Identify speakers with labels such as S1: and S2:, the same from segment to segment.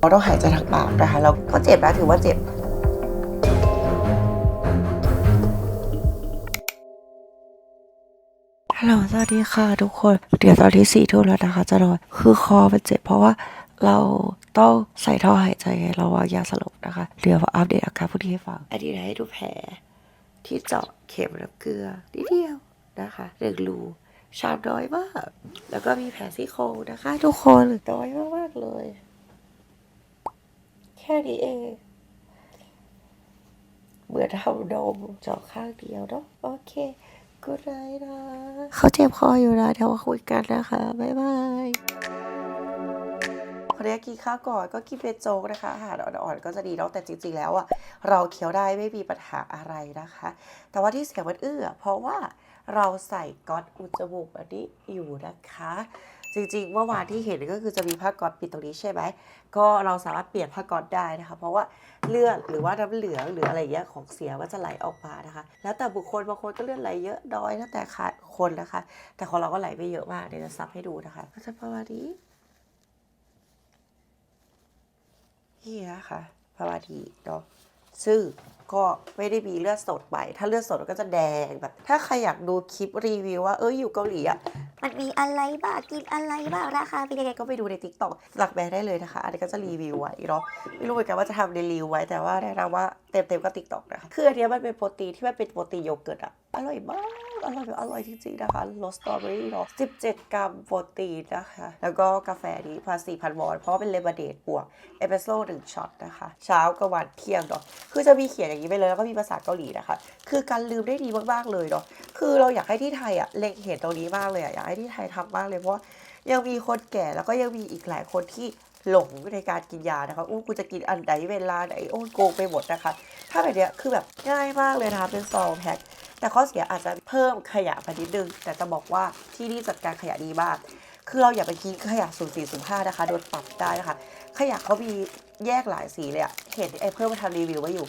S1: เราต้องหายใจทางปากนะคะแล้วก็เจ็บนะถือว่าเจ็บ ฮัลโหลสวัสดีค่ะทุกคน เดี๋ยวตอนที่สี่ทุ่มแล้วนะคะ จะนอนคือคอมันเจ็บเพราะว่าเราต้องใส่ท่อหายใจเราวางยาสลบนะคะ เดี๋ยวมาอัปเดตอาการพวกนี้ให้ฟังอันนี้นะให้ดูแผลที่เจาะเข็มน้ำเกลือนิดเดียวนะคะหนึ่งรูชามน้อยมาก แล้วก็มีแผลซี่โครงนะคะ ทุกคนน้อยมากๆเลย ค่นี้เอง เหมือนทำนมเจาะข้างเดียวเนาะโอเคกูไดนะเขาเจ็บคออยู่นะเดี๋ยวมาคุยกันนะคะ บ๊ายบายคนนี้กินข้าวก่อนก็กินเป็นโจ๊กนะคะอาหารอ่อนๆก็จะดีเนาะแต่จริง ๆ แล้วอะเราเคี้ยวได้ไม่มีปัญหาอะไรนะคะ แต่ว่าที่เสียงมันเอื้อเพราะว่าเราใส่ก๊อตอุดจมูกแบบนี้อยู่นะคะ จริงๆเมื่อวานที่เห็นก็คือจะมีผ้าก๊อตปิดตรงนี้ใช่ไหมก็เราสามารถเปลี่ยนผ้าก๊อตได้นะคะ เพราะว่าเลือดหรือว่าน้ำเหลืองหรืออะไรเงี้ยของเสียก็จะไหลออกมานะคะ แล้วแต่บุคคลบางคนก็เลือดไหลเยอะน้อยแล้วแต่ค่ะคนนะคะ แต่ของเราก็ไหลไม่เยอะมากเดี๋ยวจะซับให้ดูนะคะก็จะประมาณนี้เฮียค่ะประมาณนี้เนาะ ซึ่งก็ไม่ได้มีเลือดสดไป ถ้าเลือดสดมันก็จะแดงแบบ ถ้าใครอยากดูคลิปรีวิวว่า เอออยู่เกาหลีอะ
S2: มันมีอะไรบ้าง กินอะไรบ้าง ราคาเป็นยังไง
S1: ก็ไปดูใน t ิ k t o k หลักแบรนด์ได้เลยนะคะ อันนี้ก็จะรีวิวไว้เนาะ ไม่รู้เหมือนกันว่าจะทำในรีวิวไว้ แต่ว่าแนะนำว่าเต็มๆก็ t ิ k t o k นะคะ คืออันเนี้ยมันเป็นโปรตีนที่มันเป็นโปรตีนโยเกิร์ตอะอร่อยมาก อร่อยอร่อยจริงๆนะคะรสสตรอเบอรี่เนาะ17 กรัมโปรตีนนะคะ แล้วก็กาแฟนี้พันสี่พันวอนเพราะว่าเป็นเลมอนเดดบวกเอสเปรสโซ่หนึ่งช็อตนะคะ เช้ากับวันเที่ยงเนาะคือจะมีเขียนอย่างนี้ไปเลยแล้วก็มีภาษาเกาหลีนะคะ คือการลืมได้ดีมากๆเลยเนาะคือเราอยากให้ที่ไทยอะเล็งเห็นตรงนี้มากเลยอะอยากให้ที่ไทยทำมากเลยเพราะยังมีคนแก่แล้วก็ยังมีอีกหลายคนที่หลงในการกินยานะคะอู้กูจะกินอันไหนเวลาไหนโอ้โกงไปหมดนะคะ ถ้าแบบเนี้ยคือแบบง่ายมากเลยนะคะเป็นซองแพ็ค แต่ข้อเสียอาจจะเพิ่มขยะไปนิดนึง แต่จะบอกว่าที่นี่จัดการขยะดีมาก คือเราอย่าไปกินขยะสูนสี่สูนห้านะคะ โดนปรับได้นะคะ ขยะเขามีแยกหลายสีเลยอะเห็นไอ้เพิ่มมาทำรีวิวไว้อยู่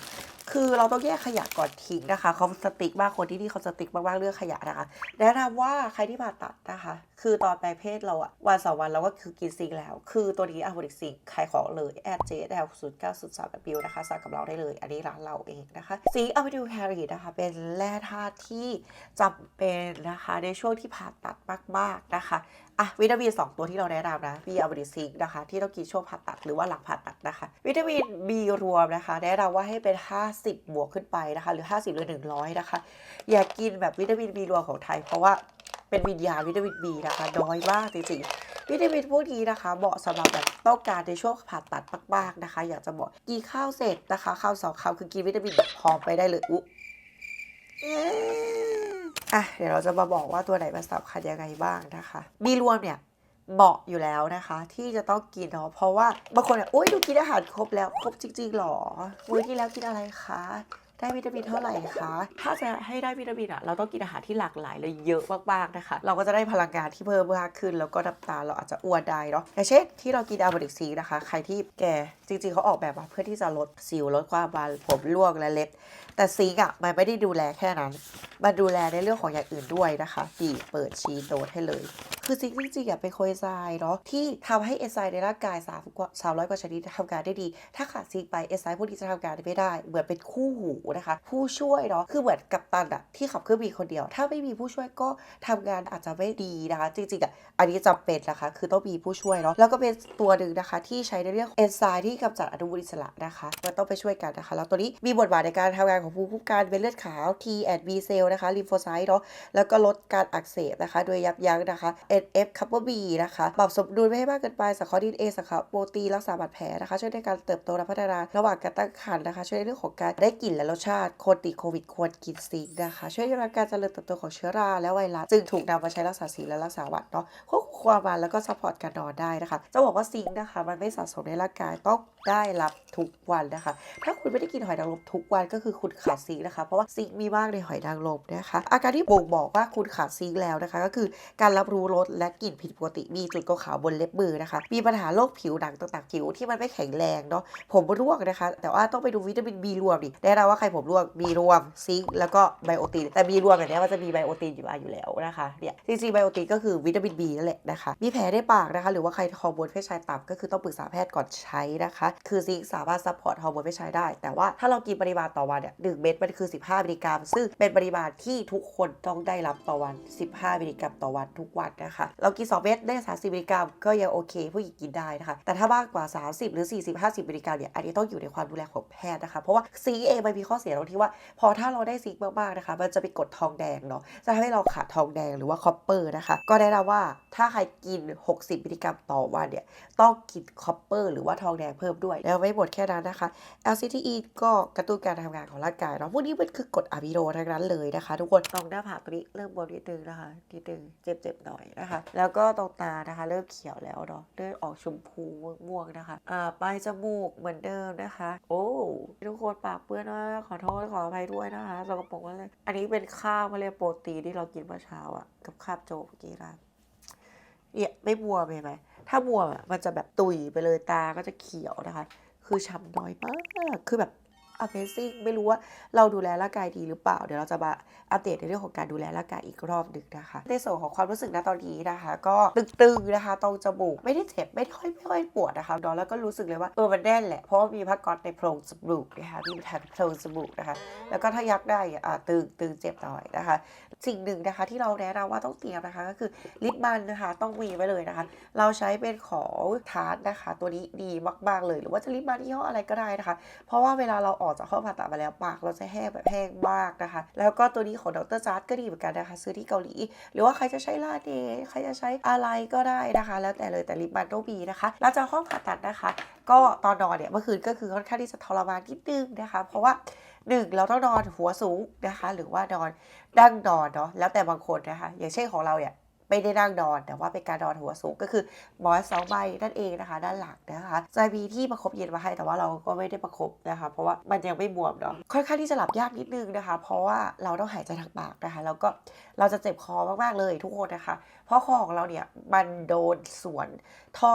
S1: คือเราต้องแยกขยะก่อนทิ้งนะคะเขาสติ๊กมากคนที่นี่เขาสติ๊กมากๆเรื่องขยะนะคะแนะนำว่าใครที่ผ่าตัดนะคะ คือตอนไปเพศเราอะวันสองวันเราก็คือกินซิงแล้ว คือตัวนี้อะโวดิกซิงขายของเลยแอดเจแอลศูนย์เก้าศูนย์สามบิวนะคะสั่งกับเราได้เลย อันนี้ร้านเราเองนะคะซิงค์อะวิดูแครีนะคะ เป็นแร่ธาตุที่จำเป็นนะคะในช่วงที่ผ่าตัดมากๆนะคะ อะวิตามิน 2 ตัวที่เราแนะนำนะมีอะบริซิงนะคะ ที่ต้องกินช่วงผ่าตัดหรือว่าหลังผ่าตัดนะคะ วิตามิน B รวมนะคะแนะนำว่าให้เป็น 50 บวกขึ้นไปนะคะ หรือ 50 หรือ 100 นะคะ อย่ากินแบบวิตามิน B รวมของไทย เพราะว่าเป็นวิญญาณวิตามิน B นะคะ น้อยมากจริงๆวิตามินพวกนี้นะคะ เหมาะสำหรับแบบต้องการในช่วงผ่าตัดมากๆนะคะ อยากจะบอกกินข้าวเสร็จนะคะข้าวสองคำคือกินวิตามินแบบพร้อมไปได้เลยอุ๊ อะเดี๋ยวเราจะมาบอกว่าตัวไหนมันสำคัญยังไงบ้างนะคะบีรวมเนี่ยเหมาะอยู่แล้วนะคะ ที่จะต้องกินเนาะเพราะว่าบางคนเนี่ยโอ๊ยดูกินอาหารครบแล้วครบจริงๆหรอมื้อที่แล้วกินอะไรคะได้วิตามินเท่าไหร่คะ ถ้าจะให้ได้วิตามินอะเราต้องกินอาหารที่หลากหลายเลยเยอะมากๆนะคะ เราก็จะได้พลังงานที่เพิ่มมากขึ้น แล้วก็น้ำตาเราอาจจะอ้วนได้เนาะอย่างเช่นที่เรากินอาบริกซีนะคะ ใครที่แก่จริงๆเขาออกแบบมาเพื่อที่จะลดสิวลดความบานผมร่วงและเล็บแต่ซิงค์อะมันไม่ได้ดูแลแค่นั้น มันดูแลในเรื่องของอย่างอื่นด้วยนะคะดีเปิดชีโดทให้เลย คือซิงจริงๆอะเป็นโคเอนไซม์เนาะที่ทำให้เอนไซม์ในร่างกายสามกว่าสามร้อยกว่าชนิดทำงานได้ดี ถ้าขาดซิงไปเอนไซม์พวกนี้จะทำงานไม่ได้ เหมือนเป็นคู่หูนะคะ ผู้ช่วยเนาะคือเหมือนกับตันอะที่ขับเครื่องบินคนเดียว ถ้าไม่มีผู้ช่วยก็ทำงานอาจจะไม่ดีนะคะ จริงๆอะอันนี้จำเป็นนะคะ คือต้องมีผู้ช่วยเนาะแล้วก็เป็นตัวหนึ่งนะคะ ที่ใช้ในเรื่องเอนไซม์ที่กำจัดอนุมูลอิสระนะคะมันต้องไปช่วยกันนะคะแล้วตัวนี้มีบทบาทในการทำงานของภูมิคุ้มกันเป็นเลือดขาว T and B เซลล์นะคะลิมโฟไซต์เนาะแล้วก็ลดการอักเสบนะคะ โดยยับยั้งนะคะ NF คัพเปอร์ B นะคะปรับสมดุลไม่ให้มากเกินไปสังเคราะห์ดีเอสังเคราะห์โปรตีนรักษาบาดแผลนะคะ ช่วยในการเติบโตและพัฒนาระหว่างการตั้งครรภ์นะคะ ช่วยในเรื่องของการได้กลิ่นและรสชาติคนติดโควิดควรกินซิงค์นะคะ ช่วยในการเจริญเติบโตของเชื้อราและไวรัสจึงถูกนำมาใช้รักษาสีและรักษาหวัดเนาะควบคุมความมันแล้วก็ซัพพอร์ตการนอนได้นะคะจะบอกว่าซิงค์นะคะ มันไม่สะสมในร่างกายต้องได้รับทุกวันนะคะ ถ้าคุณไม่ได้กินหอยนางรมทุกวันก็คือคุณขาดซิงนะคะ เพราะว่าซิงมีมากในหอยนางรมนะคะ อาการที่บ่งบอกว่าคุณขาดซิงแล้วนะคะ ก็คือการรับรู้รสและกลิ่นผิดปกติ มีจุดขาวบนเล็บมือนะคะ มีปัญหาโรคผิวหนังต่างๆผิวที่มันไม่แข็งแรงเนาะ ผมร่วงนะคะ แต่ว่าต้องไปดูวิตามิน B รวมดิแน่นอนว่าใครผมร่วง B รวมซิงแล้วก็ไบโอติน แต่ B รวมแบบนี้มันจะมีไบโอตินอยู่มาอยู่แล้วนะคะ เนี่ย จริงๆไบโอตินก็คือวิตามิน B นั่นแหละนะคะ มีแผลในปากนะคะ หรือว่าใครฮอร์โมนเพศชายต่ำก็คือต้องปรึกษาแพทย์ก่อนใช้นะคะคือซิงค์สามารถซัพพอร์ตฮอร์โมนเพศชายได้ แต่ว่าถ้าเรากินปริมาณต่อวันเนี่ยหนึ่งเม็ดมันคือ 15 มิลลิกรัม ซึ่งเป็นปริมาณที่ทุกคนต้องได้รับต่อวัน 15 มิลลิกรัมต่อวันทุกวันนะคะ เรากิน 2 เม็ดได้ 30 มิลลิกรัมก็ยังโอเค ผู้หญิงกินได้นะคะ แต่ถ้ามากกว่า 30 หรือ 40 50 มิลลิกรัมเนี่ย อันนี้ต้องอยู่ในความดูแลของแพทย์นะคะ เพราะว่าซีเองมันมีข้อเสียตรงที่ว่า พอถ้าเราได้ซิงค์มากๆนะคะ มันจะไปกดทองแดงเนาะ จะทำให้เราขาดทองแดงหรือว่าคอปเปอร์นะคะ ก็แนะนำว่าถ้าใครกิน 60 มิลลิกรัมต่อวันเนี่ย ต้องกินคอปเปอร์หรือว่าทองแดงเพิ่มด้วย แล้วไม่หมดแค่นั้นนะคะ LCTE ก็กระตุ้นการทำงานของร่างกายเนาะพวกนี้มันคือกรดอะมิโนทั้งนั้นเลยนะคะทุกคนตรงหน้าผากตรงนี้เริ่มบวมนิดนึงนะคะนิดนึงเจ็บๆหน่อยนะคะ แล้วก็ตรงตานะคะ เริ่มเขียวแล้วเนาะเริ่มออกชมพูม่วงๆนะคะอ่าปลายจมูกเหมือนเดิมนะคะ โอ้ทุกคนปากเปื้อนมากขอโทษขออภัยด้วยนะคะสกปรกมากเลยอันนี้เป็นข้าวมาเรียกโปรตีนที่เรากินเมื่อเช้าอะกับข้าวโจ๊กเมื่อกี้นะ เนี่ยไม่บวมเห็นไหมถ้าบวมอะมันจะแบบตุยไปเลยตาก็จะเขียวนะคะ คือช้ำน้อยมากคือแบบ Amazing ไม่รู้ว่าเราดูแลร่างกายดีหรือเปล่า เดี๋ยวเราจะมาอัปเดตในเรื่องของการดูแลร่างกายอีกรอบหนึ่งนะคะ ในส่วนของความรู้สึกณตอนนี้นะคะ ก็ตึงๆนะคะตรงจมูกไม่ได้เจ็บไม่ค่อยไม่ค่อยปวดนะคะนอนแล้วก็รู้สึกเลยว่าเออมันแน่นแหละเพราะว่ามีผ้าก๊อตในโพรงจมูกนะคะมีแผ่นโพรงจมูกนะคะ แล้วก็ถ้ายักได้อะอ่าตึงตึงเจ็บหน่อยนะคะ สิ่งหนึ่งนะคะที่เราแนะนำว่าต้องเตรียมนะคะก็คือลิปมันนะคะต้องมีไว้เลยนะคะ เราใช้เป็นของทาร์ตนะคะ ตัวนี้ดีมากๆเลย หรือว่าจะลิปมันยี่ห้ออะไรก็ได้นะคะ เพราะว่าเวลาเราออกจากห้องผ่าตัดมาแล้วปากเราจะแห้งแบบแห้งมากนะคะ แล้วก็ตัวนี้ของดรจาร์ดก็ดีเหมือนกันนะคะ ซื้อที่เกาหลี หรือว่าใครจะใช้ลาเดใครจะใช้อะไรก็ได้นะคะ แล้วแต่เลยแต่ลิปมันต้องมีนะคะหลังจากห้องผ่าตัดนะคะ ก็ตอนนอนเนี่ยเมื่อคืนก็คือค่อนข้างที่จะทรมานนิดนึงนะคะ เพราะว่าหนึ่งเราต้องนอนหัวสูงนะคะ หรือว่านอนนั่งนอนเนาะแล้วแต่บางคนนะคะ อย่างเช่นของเราเนี่ย ไม่ได้นั่งนอน แต่ว่าเป็นการนอนหัวสูงก็คือหมอนสองใบนั่นเองนะคะ ด้านหลังนะคะจะมีที่ประคบเย็นมาให้แต่ว่าเราก็ไม่ได้ประคบนะคะ เพราะว่ามันยังไม่บวมเนาะค่อนข้างที่จะหลับยากนิดนึงนะคะ เพราะว่าเราต้องหายใจทางปากนะคะ แล้วก็เราจะเจ็บคอมากๆเลยทุกคนนะคะ เพราะคอของเราเนี่ยมันโดนส่วนท่อ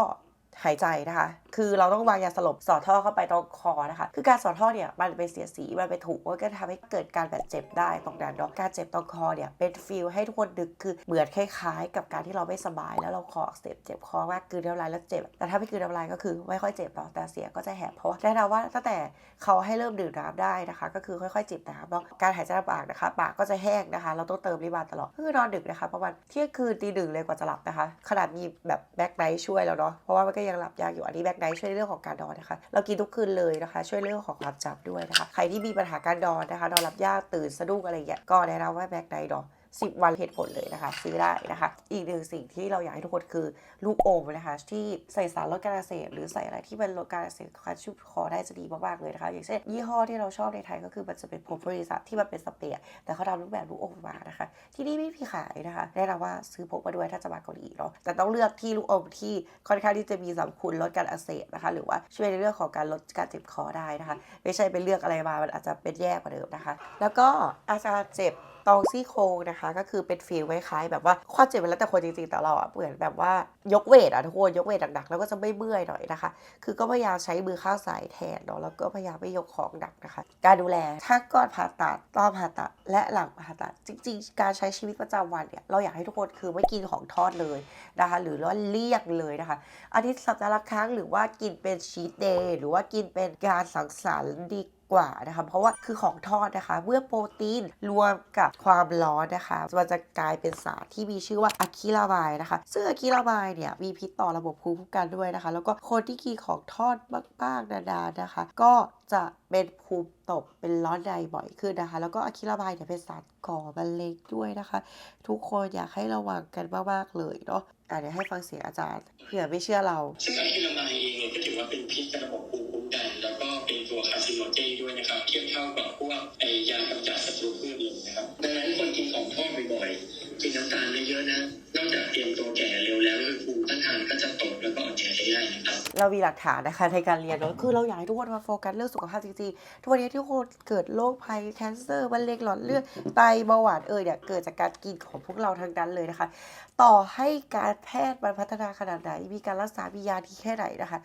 S1: หายใจนะคะ คือเราต้องวางยาสลบสอดท่อเข้าไปตรงคอนะคะ คือการสอดท่อเนี่ยมันไปเสียสีมันไปถูกก็ทำให้เกิดการแบาดเจ็บได้ตรงนั้นเนาะการเจ็บตรงคอเนี่ยเป็นฟีลให้ทุกคนดึกคือเหมือนคล้ายๆ กับการที่เราไม่สบายแล้วเราคออักเสบเจ็บคอมากกลืนน้ำลายแล้วเจ็บ แต่ถ้าไม่กลืนน้ำลายก็คือไม่ค่อยเจ็บหรอกแต่เสียก็จะแหบเพราะว่าแนะนำว่าตั้งแต่เขาให้เริ่มดื่มน้ำได้นะคะ ก็คือค่อยๆจิบน้ำเนาะการหายใจลำบากนะคะ ปากก็จะแห้งนะคะ เราต้องเติมริบานตลอดคือนอนดึกนะคะประมาณเที่ยงคืนตีหนึ่งเลยกว่าจะหลับนะคะ ขนาดมีแบบแบ็คไนท์ช่วยแล้วเนาะเพราะว่ามันก็ยังหลับยากอยู่อันนี้แบ็คไนท์ช่วยเรื่องของการนอนนะคะ เรากินทุกคืนเลยนะคะ ช่วยเรื่องของความจำด้วยนะคะ ใครที่มีปัญหาการนอนนะคะนอนหลับยากตื่นสะดุ้งอะไรอย่างเงี้ยก็แนะนำว่าแบ็คไนท์เนาะ 10 วันเหตุผลเลยนะคะ ซื้อได้นะคะ อีกหนึ่งสิ่งที่เราอยากให้ทุกคนคือลูกอมนะคะที่ใส่สารลดการอักเสบหรือใส่อะไรที่เป็นลดการอักเสบคันชุบคอได้จะดีมากๆเลยนะคะ อย่างเช่นยี่ห้อที่เราชอบในไทยก็คือมันจะเป็นโพบริษัทที่มันเป็นสเปรย์แต่เขาทำรูปแบบลูกอมมานะคะ ที่นี่ไม่มีขายนะคะแนะนำว่าซื้อพกมาด้วยถ้าจะมาเกาหลีเนาะแต่ต้องเลือกที่ลูกอมที่ค่อนข้างที่จะมีสรรพคุณลดการอักเสบนะคะ หรือว่าช่วยในเรื่องของการลดการเจ็บคอได้นะคะ ไม่ใช่ไปเลือกอะไรมามันอาจจะเป็นแย่กว่าเดิมนะคะ แล้วก็อาการเจ็บ ตรงซี่โครงนะคะ ก็คือเป็นฟีลคล้ายๆแบบว่าความเจ็บมันแล้วแต่คนจริงๆแต่เราอะเหมือนแบบว่ายกเวทอะทุกคนยกเวทหนักๆแล้วก็จะไม่เมื่อยหน่อยนะคะ คือก็พยายามใช้มือข้างซ้ายแทนเนาะแล้วก็พยายามไม่ยกของหนักนะคะ การดูแลทั้งก่อนผ่าตัดตอนผ่าตัดและหลังผ่าตัดจริง ๆ การใช้ชีวิตประจำวันเนี่ยเราอยากให้ทุกคนคือไม่กินของทอดเลยนะคะ หรือว่าเลี่ยงเลยนะคะอาทิตย์สัปดาห์ละครั้งหรือว่ากินเป็นชีตเดย์หรือว่ากินเป็นการสังสรรค์ดี กว่านะคะเพราะว่าคือของทอดนะคะเมื่อโปรตีนรวมกับความร้อนนะคะมันจะกลายเป็นสารที่มีชื่อว่าอะคิลาไมด์นะคะซึ่งอะคิลาไมด์เนี่ยมีพิษต่อระบบภูมิคุ้มกันด้วยนะคะ แล้วก็คนที่กินของทอดมากๆนานๆนะคะ ก็จะเป็นภูมิตกเป็นร้อนในบ่อยขึ้นนะคะ แล้วก็อะคิลาไมด์เนี่ยเป็นสารก่อมะเร็งด้วยนะคะ ทุกคนอยากให้ระวังกันมากๆเลยเนาะอะเดี๋ยวให้ฟังเสียงอาจารย์เผื่อไม่เชื่อเรา
S3: ซึ่งอะคิลามายเองเนี่ยก็ถือว่าเป็นพิษกับระบบภูมิ ทียบเท่ากับพวกไอยากำจัดศัตรูพืชเลยนะครับดังนั้นคนกินของทอดบ่อยๆกินน้ำตาลเยอะๆนะนอกจากเตรียมตัวแก่เร็วแล้วคือภูมิต้านทานก็จะตกแล้วก็อ่อนแอได้ง่ายนะครับ
S1: เรามีหลักฐานนะคะในการเรียนเนอะคือเราอยากให้ทุกคนมาโฟกัสเรื่องสุขภาพจริงๆทุกวันนี้ที่คนเกิดโรคภัยแคนเซอร์มะเร็งหลอดเลือดไตเบาหวานเอ่ยเนี่ยเกิดจากการกินของพวกเราทั้งนั้นเลยนะคะ ต่อให้การแพทย์มันพัฒนาขนาดไหนมีการรักษามียาดีแค่ไหนนะคะ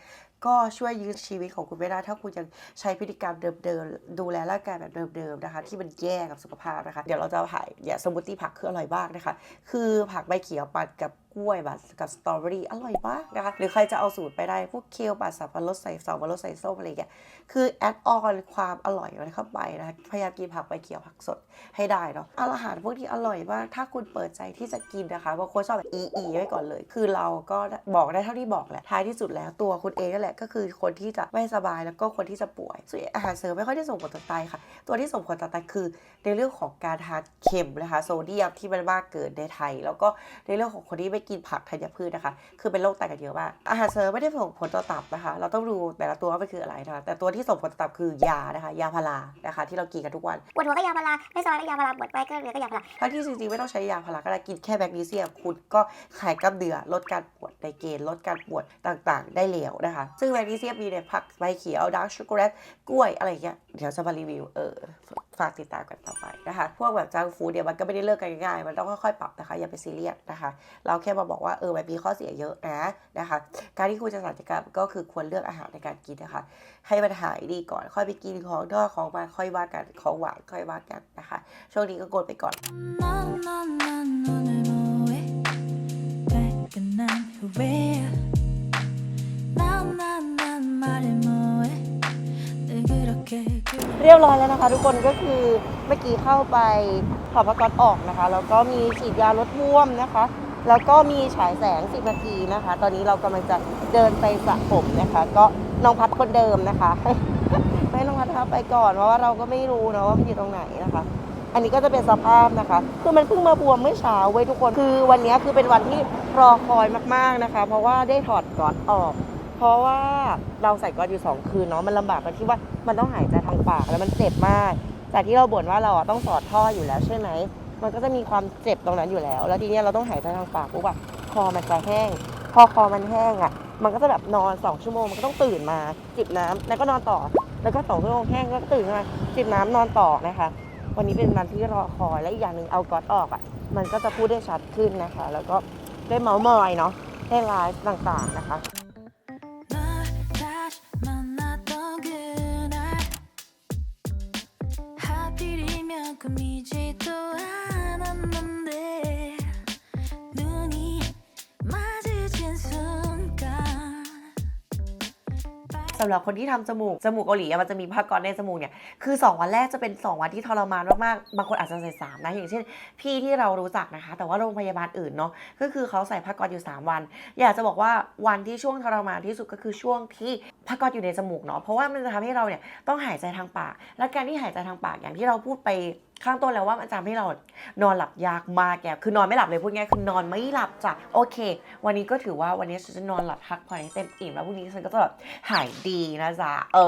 S1: ก็ช่วยยืนชีวิตของคุณไม่ได้ถ้าคุณยังใช้พฤติกรรมเดิมๆดูแลร่างกายแบบเดิมๆนะคะ ที่มันแย่กับสุขภาพนะคะ เดี๋ยวเราจะถ่ายอย่าสมูทตี้ผักคืออร่อยมากนะคะ คือผักใบเขียวปั่นกับกล้วยบัดกับสตรอเบอรี่อร่อยมากนะคะหรือใครจะเอาสูตรไปได้ พวกเคลบัดสับปะรดใส่สับปะรดใส่ส้มอะไรอย่างเงี้ยคือแอดออนความอร่อยมันเข้าไปนะคะพยายามกินผักใบเขียวผักสดให้ได้เนาะอาหารพวกนี้อร่อยมากถ้าคุณเปิดใจที่จะกินนะคะบางคนชอบแบบอีอีไว้ก่อนเลย คือเราก็บอกได้เท่าที่บอกแหละท้ายที่สุดแล้วตัวคุณเองนั่นแหละก็คือคนที่จะไม่สบายแล้วก็คนที่จะป่วยส่วนอาหารเสริมไม่ค่อยได้ส่งผลต่อไตค่ะ ตัวที่ส่งผลต่อไตคือ ในเรื่องของการทานเค็มนะคะโซเดียมที่มันมากเกินในไทย แล้วก็ในเรื่องของคนที่ไม่กินผักธัญพืชนะคะ คือเป็นโรคไตกันเยอะมากอาหารเสริมไม่ได้ส่งผลต่อตับนะคะ เราต้องดูแต่ละตัวว่ามันคืออะไรนะคะ แต่ตัวที่ส่งผลต่อตับคือยานะคะ ยาพารานะคะ ที่เรากินกันทุกวัน
S2: ปวดหัวก็ยาพาราไม่สบายก็ยาพาราปวดไปก็เลยก็ยาพารา
S1: ทั้งที่จริงๆไม่ต้องใช้ยาพาราก็ได้กินแค่แมกนีเซียมคุณก็คลายกล้ามเนื้อลดการปวดในเกณฑ์ลดการปวดต่างๆ ได้แล้วนะคะ ซึ่งแมกนีเซียมมีในผักใบเขียวดาร์กช็อกโกแลตกล้วยอะไรอย่างเงี้ยเดี๋ยวจะมารีวิวเออ ฝากติดตามกันต่อไปนะคะ พวกแบบจังฟูดเนี่ยมันก็ไม่ได้เลิกกันง่ายๆมันต้องค่อยๆปรับนะคะอย่าไปซีเรียสนะคะ เราแค่มาบอกว่าเออมันมีข้อเสียเยอะนะนะคะ การที่คุณจะสัญญกรรมก็คือควรเลือกอาหารในการกินนะคะ ให้มันหายดีก่อน ค่อยไปกินของทอดของมาค่อยว่ากันของหวานค่อยว่ากันนะคะ ช่วงนี้ก็กดไปก่อน
S4: 넌넌넌 오늘 뭐해 왜 끝난 후에
S1: เรียบร้อยแล้วนะคะ ทุกคนก็คือเมื่อกี้เข้าไปถอดผ้าก๊อตออกนะคะ แล้วก็มีฉีดยาลดบวมนะคะ แล้วก็มีฉายแสง 10 นาทีนะคะ ตอนนี้เรากำลังจะเดินไปสระผมนะคะ ก็น้องพัดคนเดิมนะคะให้น้องพัดพาไปก่อนเพราะว่าเราก็ไม่รู้นะว่ามันอยู่ตรงไหนนะคะอันนี้ก็จะเป็นสภาพนะคะ คือมันเพิ่งมาบวมเมื่อเช้าเว้ทุกคน คือวันนี้คือเป็นวันที่รอคอยมากๆนะคะ เพราะว่าได้ถอดก๊อตออก เพราะว่าเราใส่กอตอยู่สองคืนเนาะมันลำบากตรงที่ว่ามันต้องหายใจทางปากแล้วมันเจ็บมาก จากที่เราบ่นว่าเราอะต้องสอดท่ออยู่แล้วใช่ไหมมันก็จะมีความเจ็บตรงนั้นอยู่แล้ว แล้วทีนี้เราต้องหายใจทางปากปุ๊บอะคอมันจะแห้ง พอคอมันแห้งอะมันก็จะแบบนอนสองชั่วโมงมันก็ต้องตื่นมาจิบน้ำแล้วก็นอนต่อ แล้วก็สองชั่วโมงแห้งก็ตื่นมาจิบน้ำนอนต่อนะคะ วันนี้เป็นวันที่รอคอยและอีกอย่างหนึ่งเอาก๊อตออกอะมันก็จะพูดได้ชัดขึ้นนะคะ แล้วก็ได้เมาส์มอยเนาะได้ไลฟ์ต่างๆนะคะ สำหรับคนที่ทำจมูกจมูกเกาหลีอะมันจะมีผ้าก๊อซในจมูกเนี่ยคือ 2 วันแรกจะเป็น 2 วันที่ทรมานมากๆบางคนอาจจะใส่3นะอย่างเช่น พี่ที่เรารู้จักนะคะ แต่ว่าโรงพยาบาลอื่นเนาะก็คือเขาใส่ผ้าก๊อซอยู่ 3 วัน อยากจะบอกว่าวันที่ช่วงทรมานที่สุดก็คือช่วงที่ผ้าก๊อซอยู่ในจมูกเนาะเพราะว่ามันจะทำให้เราเนี่ยต้องหายใจทางปาก และการที่หายใจทางปากอย่างที่เราพูดไป ข้างต้นแล้วว่ามันจะทำให้เรานอนหลับยากมากแกคือนอนไม่หลับเลยพูดง่ายคือนอนไม่หลับจ้ะโอเค วันนี้ก็ถือว่าวันนี้ฉันจะนอนหลับพักผ่อนให้เต็มอิ่มแล้วพรุ่งนี้ฉันก็จะแบบหายดีนะจ๊ะเอ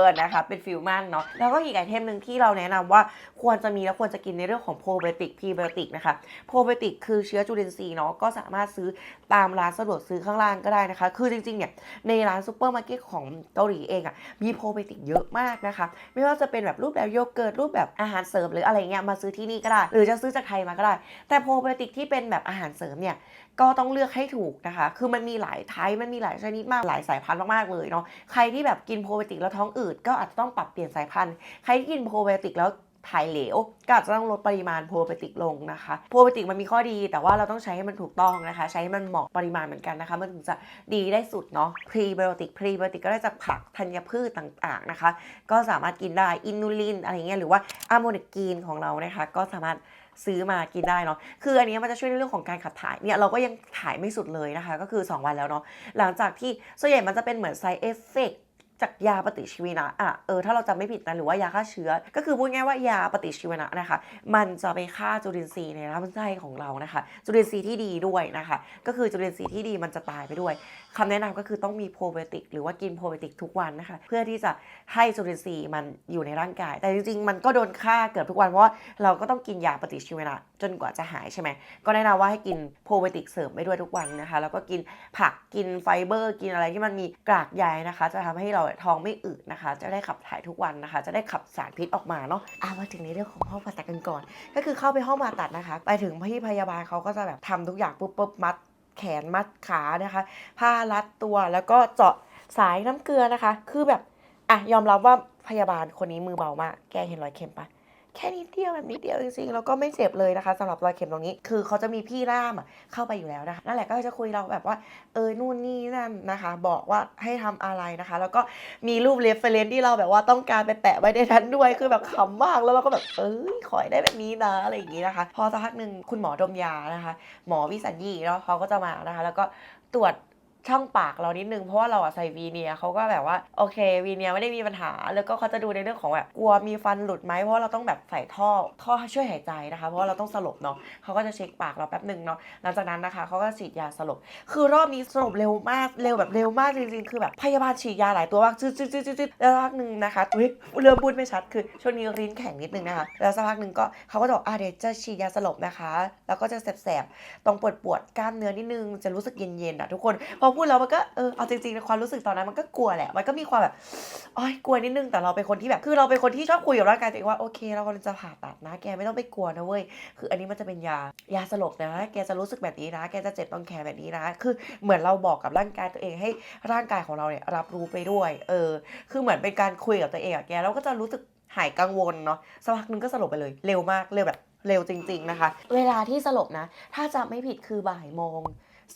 S1: อนะคะเป็นฟิลมันเนาะแล้วก็อีกไอเทมหนึ่งที่เราแนะนำว่าควรจะมีและควรจะกินในเรื่องของโปรไบโอติกพรีไบโอติกนะคะโปรไบโอติกคือเชื้อจุลินทรีย์เนาะก็สามารถซื้อตามร้านสะดวกซื้อข้างล่างก็ได้นะคะ คือจริงๆเนี่ยในร้านซูเปอร์มาร์เก็ตของเกาหลีเองอะมีโปรไบโอติกเยอะมากนะคะ ไม่ว่าจะเป็นแบบรูปแบบโยเกิร์ตรูปแบบอาหารเสริมหรืออะไรเงี้ยมาซื้อที่นี่ก็ได้ หรือจะซื้อจากไทยมาก็ได้ แต่โปรไบโอติกที่เป็นแบบอาหารเสริมเนี่ยก็ต้องเลือกให้ถูกนะคะ คือมันมีหลายไทยมันมีหลายชนิดมาก หลายสายพันธุ์มากๆเลยเนาะ ใครที่แบบกินโปรไบโอติกแล้วท้องอืดก็อาจจะต้องปรับเปลี่ยนสายพันธุ์ ใครที่กินโปรไบโอติกแล้ว ถ่ายเหลว ก็อาจจะต้องลดปริมาณโปรไบติกลงนะคะโปรไบติกมันมีข้อดี แต่ว่าเราต้องใช้ให้มันถูกต้องนะคะ ใช้ให้มันเหมาะปริมาณเหมือนกันนะคะ มันถึงจะดีได้สุดเนาะพรีไบโอติกพรีไบโอติกก็ได้จากผักธัญพืชต่างๆนะคะ ก็สามารถกินได้อินูลินอะไรเงี้ยหรือว่าอะโมเนกีนของเรานะคะ ก็สามารถซื้อมากินได้เนาะ คืออันนี้มันจะช่วยในเรื่องของการขับถ่ายเนี่ยเราก็ยังถ่ายไม่สุดเลยนะคะ ก็คือ 2 วันแล้วเนาะ หลังจากที่ส่วนใหญ่มันจะเป็นเหมือนไซเอฟเฟก จากยาปฏิชีวนะอะเออถ้าเราจำไม่ผิดนะหรือว่ายาฆ่าเชื้อ ก็คือพูดง่ายว่ายาปฏิชีวนะนะคะ มันจะไปฆ่าจุลินทรีย์ในลำไส้ของเรานะคะ จุลินทรีย์ที่ดีด้วยนะคะ ก็คือจุลินทรีย์ที่ดีมันจะตายไปด้วย คำแนะนำก็คือต้องมีโปรไบโอติกหรือว่ากินโปรไบโอติกทุกวันนะคะ เพื่อที่จะให้จุลินทรีย์มันอยู่ในร่างกาย แต่จริงๆ มันก็โดนฆ่าเกือบทุกวันเพราะว่าเราก็ต้องกินยาปฏิชีวนะจนกว่าจะหายใช่ไหมก็แนะนำว่าให้กินโปรไบโอติกเสริมไปด้วยทุกวันนะคะ แล้วก็กินผักกินไฟเบอร์ กินอะไรที่มันมีกากใยนะคะ จะทำให้เราท้องไม่อืดนะคะ จะได้ขับถ่ายทุกวันนะคะ จะได้ขับสารพิษออกมาเนาะอะมาถึงในเรื่องของห้องผ่าตัดกันก่อน ก็คือเข้าไปห้องผ่าตัดนะคะ ไปถึงพี่พยาบาลเขาก็จะแบบทำทุกอย่างปุ๊บปุ๊บมัด แขนมัดขานะคะ ผ้ารัดตัวแล้วก็เจาะสายน้ำเกลือนะคะ คือแบบอะยอมรับว่าพยาบาลคนนี้มือเบามาก แกเห็นรอยเข็มปะ แค่นิดเดียวแบบนิดเดียวจริงๆแล้วก็ไม่เจ็บเลยนะคะสำหรับรอยเข็มตรงนี้ คือเขาจะมีพี่ล่ามเข้าไปอยู่แล้วนะคะนั่นแหละก็จะคุยเราแบบว่าเออนู่นนี่นั่นนะคะ บอกว่าให้ทำอะไรนะคะ แล้วก็มีรูปเรฟเฟรนที่เราแบบว่าต้องการไปแปะไว้ในนั้นด้วยคือแบบขำมากแล้วเราก็แบบเอ้ยขอให้ได้แบบนี้นะอะไรอย่างนี้นะคะ พอสักพักหนึ่งคุณหมอดมยานะคะ หมอวิสัญญีเนาะเขาก็จะมานะคะ แล้วก็ตรวจ ช่องปากเรานิดนึงเพราะว่าเราอะใส่วีเนียเขาก็แบบว่าโอเควีเนียไม่ได้มีปัญหา แล้วก็เขาจะดูในเรื่องของแบบกลัวมีฟันหลุดไหมเพราะาเราต้องแบบใส่ท่อท่อช่วยหายใจนะคะ เพราะว่าเราต้องสลบเนาะเขาก็จะเช็คปากเราแป๊บหนึ่งเนาะหลังจากนั้นนะคะเขาก็ฉีดยาสลบ คือรอบนี้สลบเร็วมากเร็วแบบเร็วมากจริงๆคือแบบพยาบาลฉีดยาหลายตัวมากจืดจืดจืดจืดแล้วสักพักหนึ่งนะคะอุ้ยเริ่มพูดไม่ชัดคือช่วงนี้ริ้นแข็งนิดนึงนะคะแล้วสักพักหนึ่งก็เขาก็จะบอกอะเดี๋ยวจะฉีดยาสลบนะคะ แล้วก็จะแสบๆตรงปวดปวดกล้ามเนื้อนิดนึงจะรู้สึกเย็นๆอะทุกคนพอพูดแล้วมันก็เออเอาจริงๆในความรู้สึกตอนนั้นมันก็กลัวแหละมันก็มีความแบบอ้อยกลัวนิดนึงแต่เราเป็นคนที่แบบ คือเราเป็นคนที่ชอบคุยกับร่างกายตัวเองว่าโอเคเรากำลังจะผ่าตัดนะ แกไม่ต้องไปกลัวนะเว้ยคืออันนี้มันจะเป็นยายาสลบนะแกจะรู้สึกแบบนี้นะ แกจะเจ็บตรงแขนแบบนี้นะ คือเหมือนเราบอกกับร่างกายตัวเองให้ร่างกายของเราเนี่ยรับรู้ไปด้วย เออ คือเหมือนเป็นการคุยกับตัวเองอะแกเราก็จะรู้สึกหายกังวลเนาะสักพักหนึงก็สลบไปเลย เร็วมากเร็วแบบเร็วจริง ๆนะคะ เวลาที่สลบนะ ถ้าจะไม่ผิดคือบ่ายโมง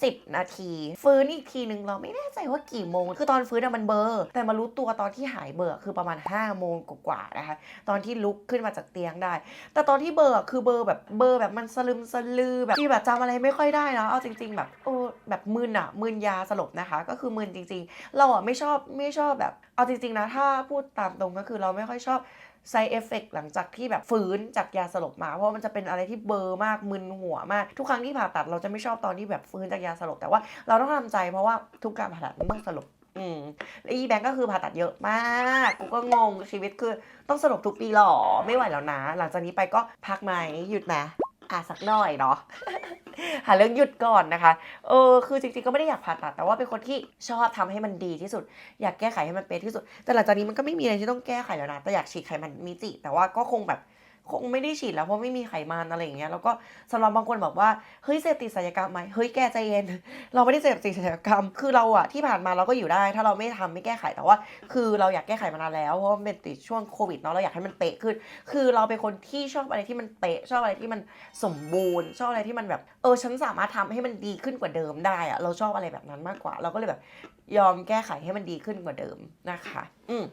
S1: 10 นาที ฟื้นอีกทีนึงเราไม่แน่ใจว่ากี่โมง คือตอนฟื้นอะมันเบลอร์แต่มารู้ตัวตอนที่หายเบลอร์คือประมาณ 5 โมงกว่าๆนะคะตอนที่ลุกขึ้นมาจากเตียงได้ แต่ตอนที่เบลอร์คือเบลอร์แบบเบลอร์แบบมันสลึมสลือแบบที่แบบจำอะไรไม่ค่อยได้นะเอาจริง ๆ แบบโอ้แบบมึนอะมึนยาสลบนะคะ ก็คือมึนจริง ๆ เราอะไม่ชอบไม่ชอบแบบ เอาจริง ๆนะถ้าพูดตามตรงก็คือเราไม่ค่อยชอบ ไซเอฟเฟกหลังจากที่แบบฟื้นจากยาสลบมา เพราะมันจะเป็นอะไรที่เบอร์มากมึนหัวมาก ทุกครั้งที่ผ่าตัดเราจะไม่ชอบตอนที่แบบฟื้นจากยาสลบแต่ว่าเราต้องทำใจเพราะว่าทุกการผ่าตัดมันต้องสลบอืมแล้วอีแบงก์ก็คือผ่าตัดเยอะมาก กูก็งงชีวิตคือต้องสลบทุกปีหรอ ไม่ไหวแล้วนะ หลังจากนี้ไปก็พักไหมหยุดไหม อะสักหน่อยเนาะหาเรื่องหยุดก่อนนะคะ เออ คือจริงๆ ก็ไม่ได้อยากผ่าตัด แต่ว่าเป็นคนที่ชอบทำให้มันดีที่สุด อยากแก้ไขให้มันเป๊ะที่สุด แต่หลังจากนี้มันก็ไม่มีอะไรที่ต้องแก้ไขแล้วนะ แต่อยากฉีดไขมันมีจิ แต่ว่าก็คงแบบ คงไม่ได้ฉีดแล้วเพราะไม่มีไขมันอะไรอย่างเงี้ยแล้วก็สำหรับบางคนบอกว่าเฮ้ยเสพติดศัลยกรรมไหมเฮ้ยแกใจเย็น เราไม่ได้เสพติดศัลยกรรม คือเราอะที่ผ่านมาเราก็อยู่ได้ ถ้าเราไม่ทำไม่แก้ไขแต่ว่า คือเราอยากแก้ไขมานานแล้วเพราะมันเป็นติดช่วงโควิดเนาะเราอยากให้มันเป๊ะขึ้น คือเราเป็นคนที่ชอบอะไรที่มันเป๊ะชอบอะไรที่มันสมบูรณ์ ชอบอะไรที่มันแบบเออฉันสามารถทำให้มันดีขึ้นกว่าเดิมได้อะเราชอบอะไรแบบนั้นมากกว่า เราก็เลยแบบยอมแก้ไขให้มันดีขึ้นกว่าเดิมนะคะ อืม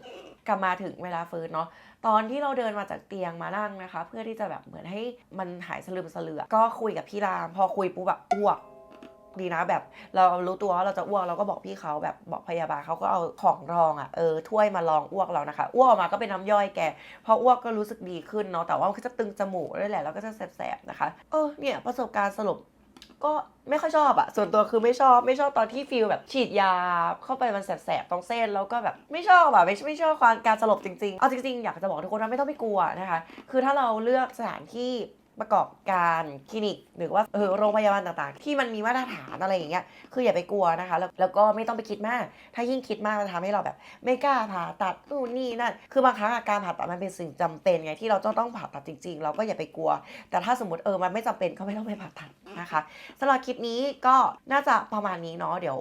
S1: กลับมาถึงเวลาฟื้นเนาะ ตอนที่เราเดินมาจากเตียงมานั่งนะคะ เพื่อที่จะแบบเหมือนให้มันหายสลืมสลือ ก็คุยกับพี่ราม พอคุยปุ๊บแบบอ้วกดีนะแบบเรารู้ตัวว่าเราจะอ้วกเราก็บอกพี่เขาแบบบอกพยาบาลเขาก็เอาของรองอะ่ะเออถ้วยมาลองอ้วกเรานะคะอ้วกออกมาก็เป็นน้ำย่อยแกพออ้วกก็รู้สึกดีขึ้นเนาะแต่ว่ามันก็จะตึงจมูกด้วยแหละแล้วก็จะแสบๆนะคะเออเนี่ยประสบการณ์สรุป ก็ไม่ค่อยชอบอะส่วนตัวคือไม่ชอบไม่ชอบตอนที่ฟิลแบบฉีดยาเข้าไปมันแสบๆตรงเส้นแล้วก็แบบไม่ชอบอะไม่ไม่ชอบความการสลบจริงๆ เอาจริงๆ อยากจะบอกทุกคนว่าไม่ต้องไปกลัวนะคะ คือถ้าเราเลือกสถานที่ ประกอบการคลินิก หรือว่าเออโรงพยาบาลต่างๆ ที่มันมีมาตรฐานอะไรอย่างเงี้ยคืออย่าไปกลัวนะคะ แล้วแล้วก็ไม่ต้องไปคิดมาก ถ้ายิ่งคิดมากจะทำให้เราแบบ ไม่กล้าผ่าตัดนู่นนี่นั่นคือบางครั้งอาการผ่าตัดมันเป็นสิ่งจำเป็นไงที่เราต้องต้องผ่าตัดจริง ๆ เราก็อย่าไปกลัว แต่ถ้าสมมติเออมันไม่จำเป็นก็ไม่ต้องไปผ่าตัดนะคะสำหรับคลิปนี้ก็น่าจะประมาณนี้เนาะเดี๋ยว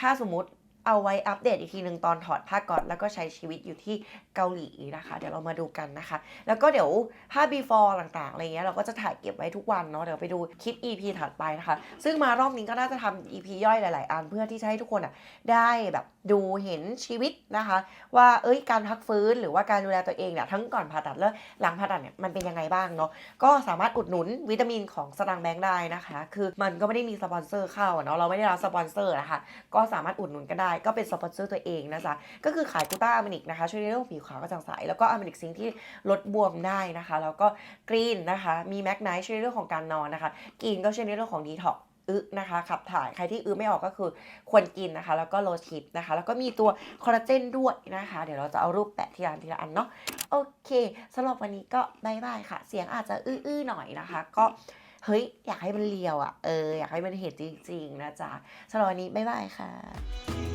S1: ถ้าสมมติเอาไว้อัปเดตอีกทีหนึ่งตอนถอดผ้าก่อนแล้วก็ใช้ชีวิตอยู่ที่เกาหลีนะคะ เดี๋ยวเรามาดูกันนะคะ แล้วก็เดี๋ยวภาพ before ต่างๆอะไรเงี้ยเราก็จะถ่ายเก็บไว้ทุกวันเนาะเดี๋ยวไปดูคลิป EP ถัดไปนะคะ ซึ่งมารอบนี้ก็น่าจะทำ EP ย่อยหลาย ๆ อันเพื่อที่จะให้ทุกคนอะได้แบบดูเห็นชีวิตนะคะ ว่าเอ้ยการพักฟื้นหรือว่าการดูแลตัวเองเนี่ยทั้งก่อนผ่าตัดและหลังผ่าตัดเนี่ยมันเป็นยังไงบ้างเนาะก็สามารถอุดหนุนวิตามินของสตางแบงค์ได้นะคะ คือมันก็ไม่ได้มีสปอนเซอร์เข้าเนาะเราไม่ได้รับสปอนเซอร์นะคะก็สามารถอุดหนุนกันได้ก็เป็นสปอนเซอร์ตัวเองนะจ๊ะก็คือขายกูต้าอะมินิกนะคะช่วยในเรื่องผิวขาวกระจ่างใส แล้วก็อะมินิกซิงที่ลดบวมได้นะคะ แล้วก็กรีนนะคะ มีแมกไนท์ช่วยในเรื่องของการนอนนะคะกรีนก็ช่วยในเรื่องของดีท็อกอึนะคะขับถ่ายใครที่อึไม่ออกก็คือควรกินนะคะ แล้วก็โลชิปนะคะ แล้วก็มีตัวคอลลาเจนด้วยนะคะ เดี๋ยวเราจะเอารูปแปะที่ร้านทีละอันเนาะโอเคสำหรับวันนี้ก็บายบายค่ะ เสียงอาจจะอื้อๆหน่อยนะคะ ก็เฮ้ย อยากให้มันเลียวอะ่ะเอออยากให้มันเห็นจริง ๆ นะจ๊ะสำหรับวันนี้บายบายค่ะ